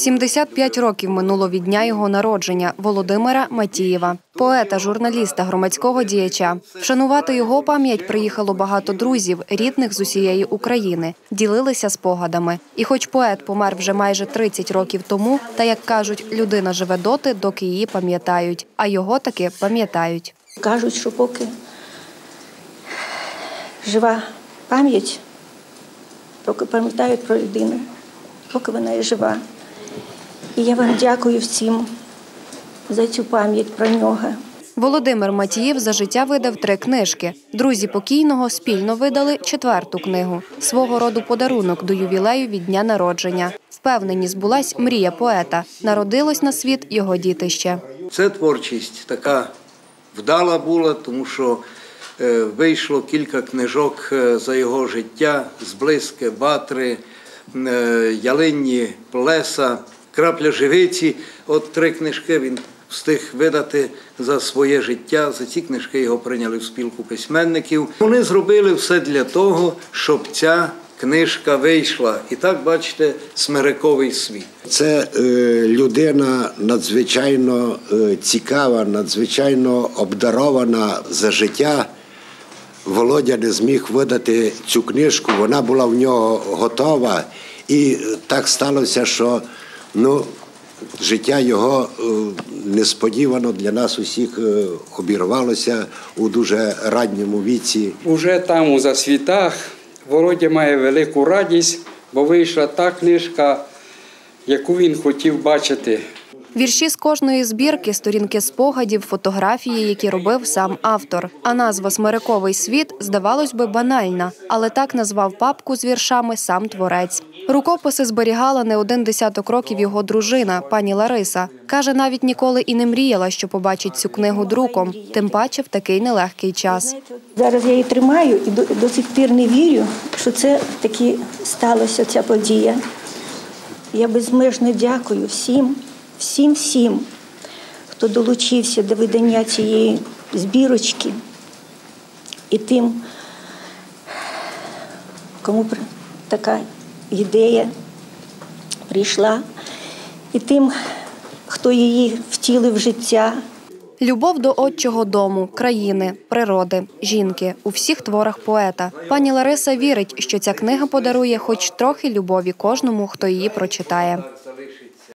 75 років минуло від дня його народження Володимира Матієва, поета, журналіста, громадського діяча. Вшанувати його пам'ять приїхало багато друзів, рідних з усієї України, ділилися спогадами. І, хоч поет помер вже майже 30 років тому, та як кажуть, людина живе доти, доки її пам'ятають, а його таки пам'ятають. Кажуть, що поки жива пам'ять, поки пам'ятають про людину, поки вона є жива. І я вам дякую всім за цю пам'ять про нього. Володимир Матієв за життя видав три книжки. Друзі покійного спільно видали четверту книгу свого роду подарунок до ювілею від дня народження. Впевнені, збулась мрія поета. Народилось на світ його дітище. Це творчість така вдала була, тому що е, вийшло кілька книжок е, за його життя зблизьки, ватри, е, ялинні плеса, крапля живиці. От три книжки він встиг видати за своє життя. За ці книжки його прийняли в спілку письменників. Вони зробили все для того, щоб ця книжка вийшла. І так бачите, смириковий світ. Це е, людина надзвичайно е, цікава, надзвичайно обдарована за життя. Володя не зміг видати цю книжку, вона була в нього готова. І так сталося, що ну, життя його е, несподівано для нас усіх е, обірвалося у дуже ранньому віці. Уже там у засвітах Володя має велику радість, бо вийшла та книжка, яку він хотів бачити. Вірші з кожної збірки, сторінки спогадів, фотографії, які робив сам автор. А назва Смириковий світ здавалось би банальна, але так назвав папку з віршами сам творець. Рукописи зберігала не один десяток років його дружина, пані Лариса. Каже, навіть ніколи і не мріяла, що побачить цю книгу друком, тим паче в такий нелегкий час. Зараз я її тримаю і до, до сих пір не вірю, що це таки сталося ця подія. Я безмежно дякую всім, всім, всім, хто долучився до видання цієї збірочки і тим, кому така ідея прийшла, і тим, хто її втілив в життя. Любов до отчого дому, країни, природи, жінки у всіх творах поета. Пані Лариса вірить, що ця книга подарує хоч трохи любові кожному, хто її прочитає.